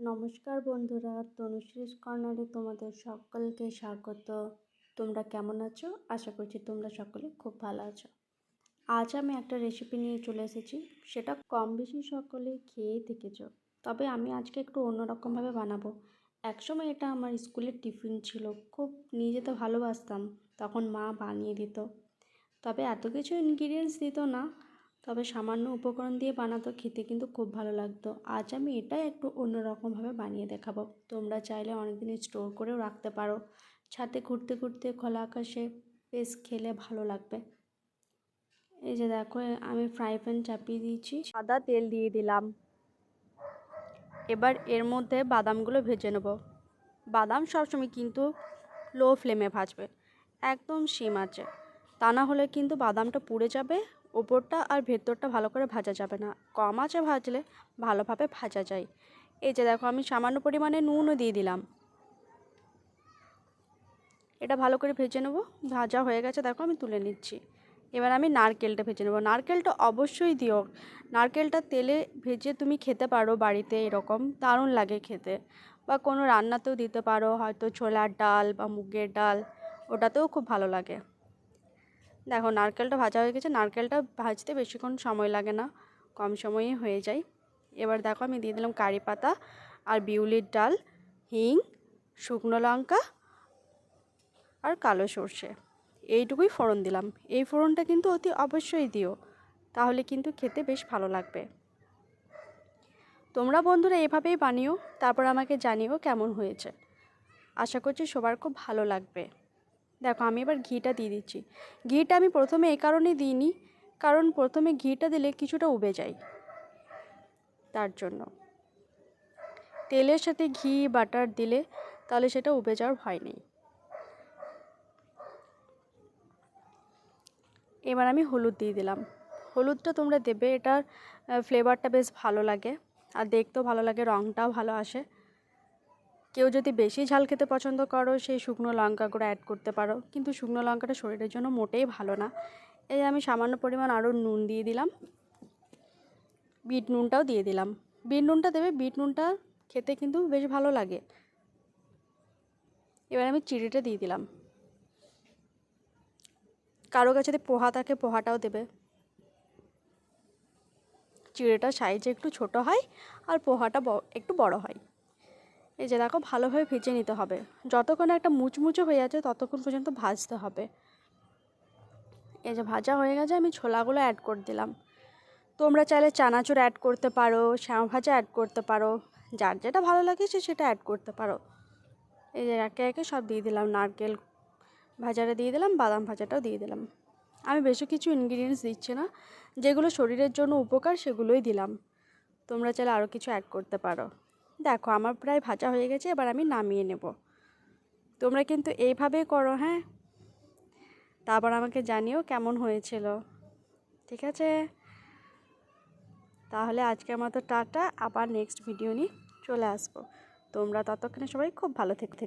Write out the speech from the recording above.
নমস্কার বন্ধুরা, তনুশ্রীস কর্নারে তোমাদের সকলকে স্বাগত। তোমরা কেমন আছো? আশা করছি তোমরা সকলে খুব ভালো আছো। আজ আমি একটা রেসিপি নিয়ে চলে এসেছি, সেটা কম বেশি সকলে খেয়েই থেকেছো তবে আমি আজকে একটু অন্যরকমভাবে বানাবো। একসময় এটা আমার স্কুলের টিফিন ছিল, খুব নিয়ে যেতে ভালোবাসতাম, তখন মা বানিয়ে দিত। তবে এত কিছু ইনগ্রিডিয়েন্টস দিত না তবে সামান্য উপকরণ দিয়ে বানাতো খেতে কিন্তু খুব ভালো লাগতো। আজ আমি এটাই একটু অন্যরকমভাবে বানিয়ে দেখাবো। তোমরা চাইলে অনেকদিন স্টোর করেও রাখতে পারো। ছাতে ঘুরতে ঘুরতে খোলা আকাশে বেশ খেলে ভালো লাগবে। এই যে দেখো, আমি ফ্রাই প্যান চাপিয়ে দিয়েছি। সাদা তেল দিয়ে দিলাম। এবার এর মধ্যে বাদামগুলো ভেজে নেব। বাদাম সবসময় কিন্তু লো ফ্লেমে ভাজবে। একদম সিম আছে। তা না হলে কিন্তু বাদামটা পুড়ে যাবে, ওপরটা আর ভেতরটা ভালো করে ভাজা যাবে না। কম আঁচে ভাজলে ভালোভাবে ভাজা যায়। এই যে দেখো, আমি সামান্য পরিমাণে নুনও দিয়ে দিলাম। এটা ভালো করে ভেজে নেব। ভাজা হয়ে গেছে, দেখো আমি তুলে নিচ্ছি। এবার আমি নারকেলটা ভেজে নেব। নারকেলটা অবশ্যই দিও। নারকেলটা তেলে ভেজে তুমি খেতে পারো বাড়িতে, এরকম দারুণ লাগে খেতে। বা কোনো রান্নাতেও দিতে পারো, হয়তো ছোলার ডাল বা মুগের ডাল, ওটাতেও খুব ভালো লাগে। দেখো, নারকেলটা ভাজা হয়ে গেছে। নারকেলটা ভাজতে বেশিক্ষণ সময় লাগে না, কম সময়ে হয়ে যায়। এবার দেখো, আমি দিয়ে দিলাম কারি পাতা আর বিউলির ডাল, হিং, শুকনো লঙ্কা আর কালো সর্ষে। এইটুকুই ফোড়ন দিলাম। এই ফোড়নটা কিন্তু অতি অবশ্যই দিও, তাহলে কিন্তু খেতে বেশ ভালো লাগবে। তোমরা বন্ধুরা এভাবেই বানিও, তারপর আমাকে জানিও কেমন হয়েছে। আশা করছি সবার খুব ভালো লাগবে। দেখো আমি এবার ঘিটা দিয়ে দিচ্ছি। ঘিটা আমি প্রথমে এই কারণে দিইনি, কারণ প্রথমে ঘিটা দিলে কিছুটা উবে যায়। তার জন্য। তেলের সাথে ঘি, বাটার দিলে তাহলে সেটা উবে যাওয়ার ভয় নেই। এবার আমি হলুদ দিয়ে দিলাম। হলুদটা তোমরা দেবে, এটার ফ্লেভারটা বেশ ভালো লাগে। আর দেখতেও ভালো লাগে, রঙটাও ভালো আসে। কেউ যদি বেশি ঝাল খেতে পছন্দ করো, সেই শুকনো লঙ্কা গুঁড়ো অ্যাড করতে পারো। কিন্তু শুকনো লঙ্কাটা শরীরের জন্য মোটেই ভালো না। এই আমি সামান্য পরিমাণ আরও নুন দিয়ে দিলাম। বিট নুনটাও দিয়ে দিলাম। বিট নুনটা দেবে, বিট নুনটা খেতে কিন্তু বেশ ভালো লাগে। এবার আমি চিড়িটা দিয়ে দিলাম। কারও কাছে যদি পোহা থাকে, পোহাটাও দেবে। চিড়েটা সাইজে একটু ছোট হয় আর পোহাটা একটু বড় হয়। এই যে দেখো, ভালোভাবে ভেজে নিতে হবে। যতক্ষণ একটা মুচমুচো হয়ে আছে ততক্ষণ পর্যন্ত ভাজতে হবে। এই যে ভাজা হয়ে গেছে, আমি ছোলাগুলো অ্যাড করে দিলাম। তোমরা চাইলে চানাচুর অ্যাড করতে পারো, শ্যাম ভাজা অ্যাড করতে পারো, যার যেটা ভালো লাগে সে সেটা অ্যাড করতে পারো। এই যে একে একে সব দিয়ে দিলাম, নারকেল ভাজাটা দিয়ে দিলাম, বাদাম ভাজাটাও দিয়ে দিলাম। আমি বেশি কিছু ইনগ্রিডিয়েন্টস দিচ্ছি না, যেগুলো শরীরের জন্য উপকার সেগুলোই দিলাম। তোমরা চাইলে আরও কিছু অ্যাড করতে পারো। দেখো, আমার প্রায় ভাজা হয়ে গেছে, এবার আমি নামিয়ে নেব। তোমরা কিন্তু এইভাবেই করো হ্যাঁ? তারপর আমাকে জানিও কেমন হয়েছিল, ঠিক আছে? তাহলে আজকের মতো টাটা, আবার নেক্সট ভিডিও নিয়ে চলে আসব। তোমরা ততক্ষণে সবাই খুব ভালো থেকে।